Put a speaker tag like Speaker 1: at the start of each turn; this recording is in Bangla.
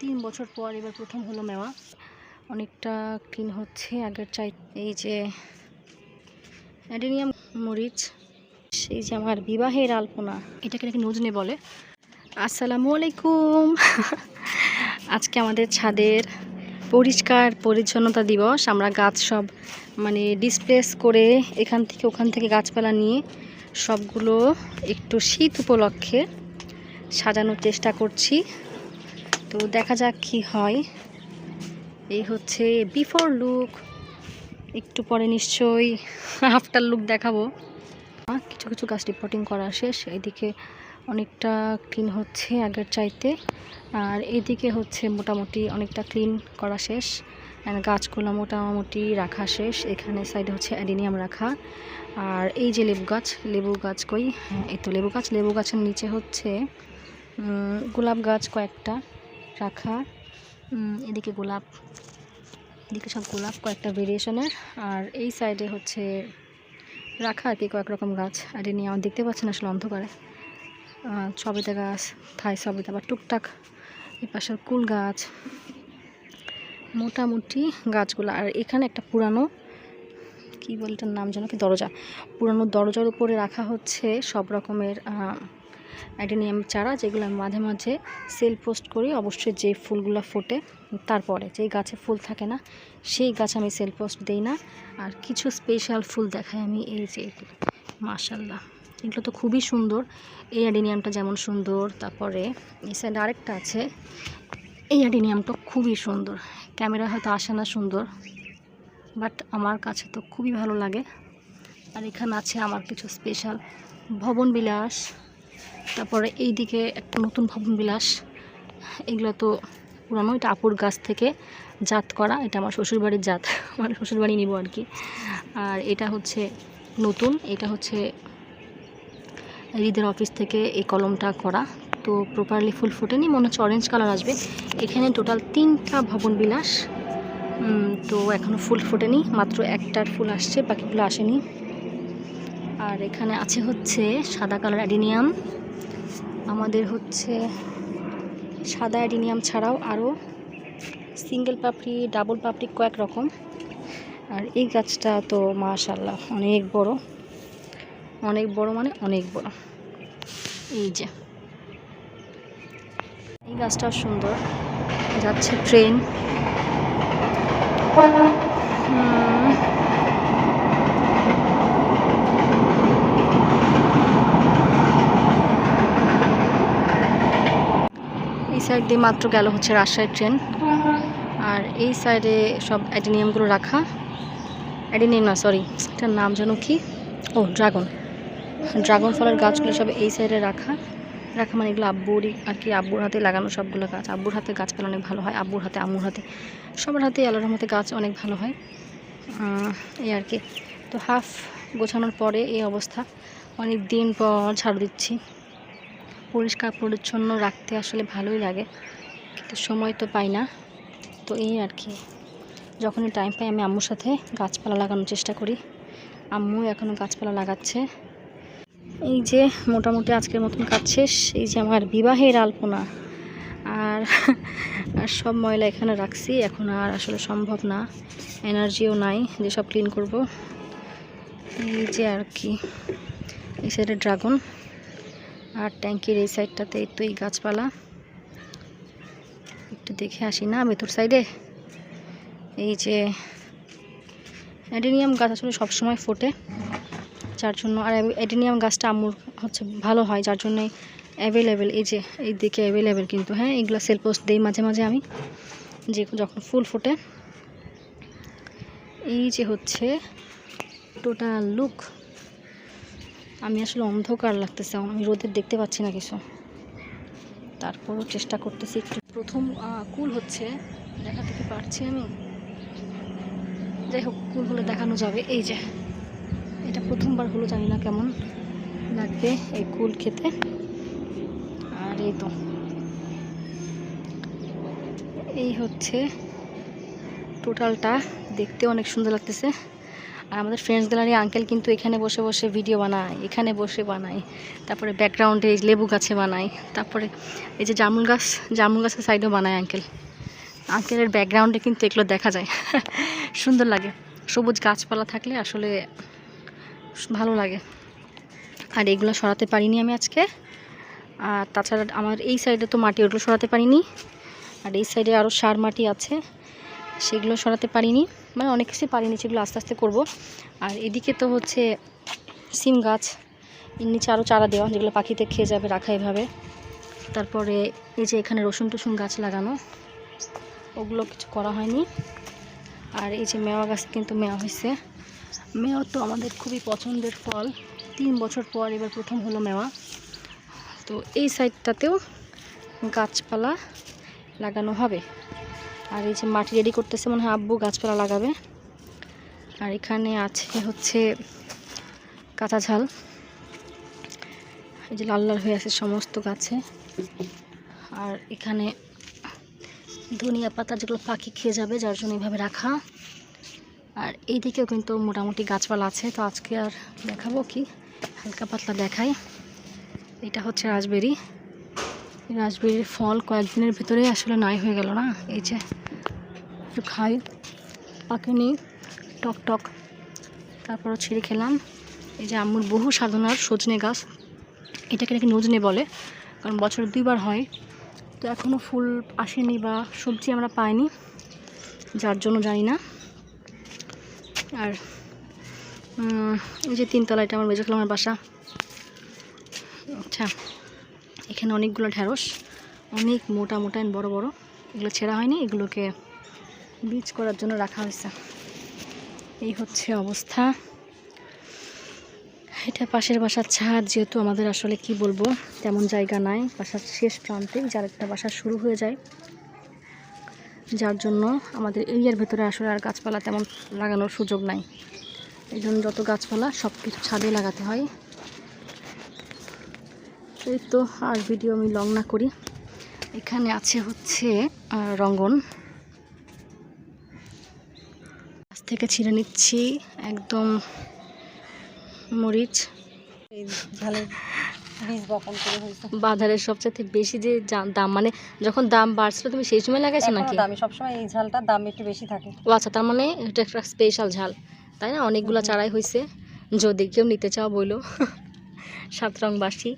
Speaker 1: তিন বছর পর এবার প্রথম হলো মেওয়া। অনেকটা ক্লিন হচ্ছে। আগের চাই, এই যে অ্যাডেনিয়াম মরিচ সেই যে আমার বিবাহের আলপনা, এটাকে নাকি নজনে বলে। আসসালামু আলাইকুম। আজকে আমাদের ছাদের পরিষ্কার পরিচ্ছন্নতা দিবস। আমরা গাছ সব মানে ডিসপ্লেস করে এখান থেকে ওখান থেকে গাছপালা নিয়ে সবগুলো একটু শীত উপলক্ষে সাজানোর চেষ্টা করছি। তো দেখা যাক কি হয়। এই হচ্ছে বিফোর লুক একটু পরে নিশ্চয়ই আফটার লুক দেখাবো। কিছু কিছু গাছ রিপোর্টিং করা শেষ, এদিকে অনেকটা ক্লিন হচ্ছে আগের চাইতে। আর এদিকে হচ্ছে মোটামুটি অনেকটা ক্লিন করা শেষ। গাছগুলো মোটামুটি রাখা শেষ। এখানে সাইডে হচ্ছে অ্যাডিনিয়াম রাখা। আর এই যে লেবু গাছ লেবু গাছ কই? হ্যাঁ এই তো লেবু গাছ। লেবু গাছের নিচে হচ্ছে গোলাপ গাছ কয়েকটা। রাখা। এদিকে গোলাপ, এদিকে সব গোলাপ কয়েকটা ভেরিয়েশনের আর এই সাইডে হচ্ছে রাখা আর কি, কয়েক রকম গাছ। অ্যাডিনিয়াম দেখতে পাচ্ছেন আসলে অন্ধকারে। সবেদা গাছ, থাই সবেদা আবার টুকটাক এই পাশের কুল গাছ, মোটামুটি গাছগুলো। আর এখানে একটা পুরানো, কি বলে নাম যেন, কি দরজা। পুরানো দরজার উপরে রাখা হচ্ছে সব রকমের অ্যাডেনিয়াম চারা যেগুলো আমি মাঝে মাঝে সেল পোস্ট করি, অবশ্যই যে ফুলগুলো ফোটে তারপরে। যেই গাছে ফুল থাকে না, সেই গাছ আমি সেল পোস্ট দিই না। আর কিছু স্পেশাল ফুল দেখাই আমি, এই যে এগুলো মাশাল্লাহ এগুলো তো খুবই সুন্দর। এই অ্যাডেনিয়ামটা যেমন সুন্দর, তারপরে এই সাইডে আরেকটা আছে। এই অ্যাডেনিয়ামটা খুবই সুন্দর, ক্যামেরা হয়তো আসে না সুন্দর, বাট আমার কাছে তো খুবই ভালো লাগে। আর এখানে আছে আমার কিছু স্পেশাল ভবন বিলাস। তারপরে এই দিকে একটা নতুন ভবন বিলাস। এগুলো তো পুরানো, এটা আপুর গাছ থেকে জাত করা। এটা আমার শ্বশুরবাড়ির জাত আমার শ্বশুরবাড়ি নিব আর কি। আর এটা হচ্ছে নতুন, এটা হচ্ছে রিদের অফিস থেকে এই কলমটা করা। তো প্রপারলি ফুল ফোটেনি, মনে হচ্ছে অরেঞ্জ কালার আসবে। এখানে টোটাল তিনটা ভবন বিলাস। তো এখনও ফুল ফোটেনি, মাত্র একটার ফুল আসছে, বাকিগুলো আসেনি। আর এখানে আছে হচ্ছে সাদা কালার অ্যাডিনিয়াম। আমাদের হচ্ছে সাদা অ্যাডিনিয়াম ছাড়াও আরও সিঙ্গেল পাপড়ি, ডাবল পাপড়ি কয়েক রকম। আর এই গাছটা তো মাশাল্লাহ অনেক বড়। অনেক বড় মানে অনেক বড়। এই যে। এই গাছটাও সুন্দর। যাচ্ছে ট্রেন। সাইড দিয়ে মাত্র গেল হচ্ছে রাজশাহী ট্রেন। আর এই সাইডে সব অ্যাডিনিয়ামগুলো রাখা। অ্যাডিনিয়াম না সরি এটার নাম যেন কি? ও, ড্রাগন। ড্রাগন ফলের গাছগুলো সব এই সাইডে রাখা। রাখা মানে এগুলো আব্বুরই আর কি, আব্বুর হাতে লাগানো সবগুলো গাছ। আব্বুর হাতে গাছপালা অনেক ভালো হয়, আব্বুর হাতে, আম্মুর হাতে। সবার হাতে আল্লাহর মতে গাছ অনেক ভালো হয়। এই আর কি। তো হাফ গোছানোর পরে এই অবস্থা। অনেক দিন পর ঝাড়ু দিচ্ছি। পরিষ্কার পরিচ্ছন্ন রাখতে আসলে ভালোই লাগে, কিন্তু সময় তো পাই না। তো এই আর কি, যখনই টাইম পাই আমি আম্মুর সাথে গাছপালা লাগানোর চেষ্টা করি। আম্মু এখনও গাছপালা লাগাচ্ছে। এই যে মোটামুটি আজকের মতন কাজ শেষ, এই যে আমার বিবাহের আলপনা। আর আর সব ময়লা এখানে রাখছি, এখন আর আসলে সম্ভব না, এনার্জিও নাই যে সব ক্লিন করব। এই যে আর কি, এই সাইডে ড্রাগন আর ট্যাঙ্কির এই সাইডটাতে একটু এই গাছপালা। একটু দেখে আসি না ভেতর সাইডে। এই যে অ্যাডেনিয়াম গাছ আসলে সবসময় ফোটে, যার জন্য আর অ্যাডেনিয়াম গাছটা আম্মুর হচ্ছে ভালো হয়, যার জন্য অ্যাভেলেবেল এই যে এই দিকে অ্যাভেলেবেল কিন্তু হ্যাঁ এইগুলো সেল পোস্ট দিই মাঝে মাঝে আমি। যে যখন ফুল ফোটে। এই যে হচ্ছে টোটাল লুক আমি আসলে অন্ধকার লাগতেছে আমি রোদের দেখতে পাচ্ছি না কিছু। তারপরও চেষ্টা করতেছি একটু। প্রথম কুল হচ্ছে, দেখাতে কি পারছি আমি? যাই হোক, কুল হলে দেখানো যাবে। এই যে, এটা প্রথমবার হলো, জানি না কেমন লাগবে এই কুল খেতে। আর এই তো, এই হচ্ছে টোটালটা। দেখতে অনেক সুন্দর লাগতেছে। আর আমাদের ফ্রেন্ডস গ্যালারি আঙ্কেল কিন্তু এখানে বসে বসে ভিডিও বানায়, এখানে বসে বানায়, তারপরে ব্যাকগ্রাউন্ডে লেবু গাছে বানায়, তারপরে এই যে জামুন গাছ জামুন গাছের সাইডেও বানায় আঙ্কেল আঙ্কেলের ব্যাকগ্রাউন্ডে কিন্তু এগুলো দেখা যায়। সুন্দর লাগে। সবুজ গাছপালা থাকলে আসলে ভালো লাগে। আর এগুলো সরাতে পারিনি আমি আজকে। আর তাছাড়া আমার এই সাইডে তো মাটি ওগুলো সরাতে পারিনি। আর এই সাইডে আরও সার মাটি আছে। সেগুলো সরাতে পারিনি। মানে অনেক কিছুই পারিনি সেগুলো আস্তে আস্তে করব। আর এদিকে তো হচ্ছে সিম গাছ, এর নিচে আরও চারা দেওয়া, যেগুলো পাখিতে খেয়ে যাবে, রাখা এভাবে। তারপরে এই যে এখানে রসুন টসুন গাছ লাগানো, ওগুলো কিছু করা হয়নি। আর এই যে মেওয়া গাছ কিন্তু মেওয়া হয়েছে। মেওয়া তো আমাদের খুবই পছন্দের ফল। তিন বছর পর এবার প্রথম হলো মেওয়া। তো এই সাইডটাতেও গাছপালা লাগানো হবে। আর এই যে মাটি রেডি করতেছে, মনে হয় আব্বু গাছপালা লাগাবে। আর এখানে আছে হচ্ছে কাঁচা ঝাল। এই যে লাল লাল হয়ে আছে সমস্ত গাছে। আর এখানে ধনিয়া পাতা যেগুলো পাখি খেয়ে যাবে, যার জন্য এইভাবে রাখা। আর এই দিকেও কিন্তু মোটামুটি গাছপালা আছে, তো আজকে আর দেখাবো কি? হালকা পাতলা দেখাই। এটা হচ্ছে রাজবেরি এই রাজবেরির ফল কয়েকদিনের ভিতরে আসলে নাই হয়ে গেল না? এই যে, একটু খাই পাকেনি টক টক। তারপরও ছিঁড়ে খেলাম। এই যে আম্মুর বহু সাধনার সজনে গাছ, এটাকে নাকি নজনে বলে, কারণ বছরে দুইবার হয়। তো এখনও ফুল আসেনি বা সবজি আমরা পাইনি, যার জন্য জানি না। আর এই যে তিনতলা, এটা আমার মেজো আমার বাসা। আচ্ছা। এখানে অনেকগুলো ঢ্যাঁড়স অনেক মোটা মোটা বড় বড়। এগুলো ছেঁড়া হয়নি, এগুলোকে বীজ করার জন্য রাখা হয়েছে। এই হচ্ছে অবস্থা। এটা পাশের বাসার ছাদ, যেহেতু আমাদের আসলে কি বলব, তেমন জায়গা নাই। বাসার শেষ প্রান্তে যার একটা বাসা শুরু হয়ে যায়। যার জন্য আমাদের এরিয়ার ভেতরে আসলে আর গাছপালা তেমন লাগানোর সুযোগ নাই। এই জন্য যত গাছপালা সব কিছু ছাদে লাগাতে হয়। এই তো আর ভিডিও আমি লং না করি। এখানে আছে হচ্ছে রঙ্গন। গাছ থেকে ছিঁড়ে নিচ্ছি একদম মরিচ। বাজারের সবচেয়ে বেশি যে দাম মানে যখন দাম বাড়ছিল তুমি সেই সময় লাগাইছো নাকি?
Speaker 2: দামি সবসময় এই ঝালটার দাম একটু বেশি থাকে।
Speaker 1: ও আচ্ছা তার মানে এটা একটা স্পেশাল ঝাল তাই না? অনেকগুলো চারাই হয়েছে যদি কেউ নিতে চাও বইলো সাত রং বাসি।